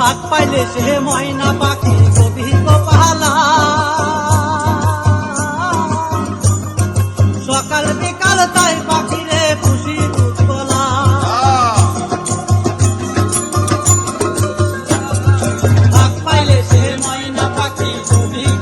ফাঁক পাইলে সে ময়না পাখি গভীর কপালা সকাল বিকাল তাই পাখিরে খুশি দুধকলা পাইলে সে ময়না পাখি গভীর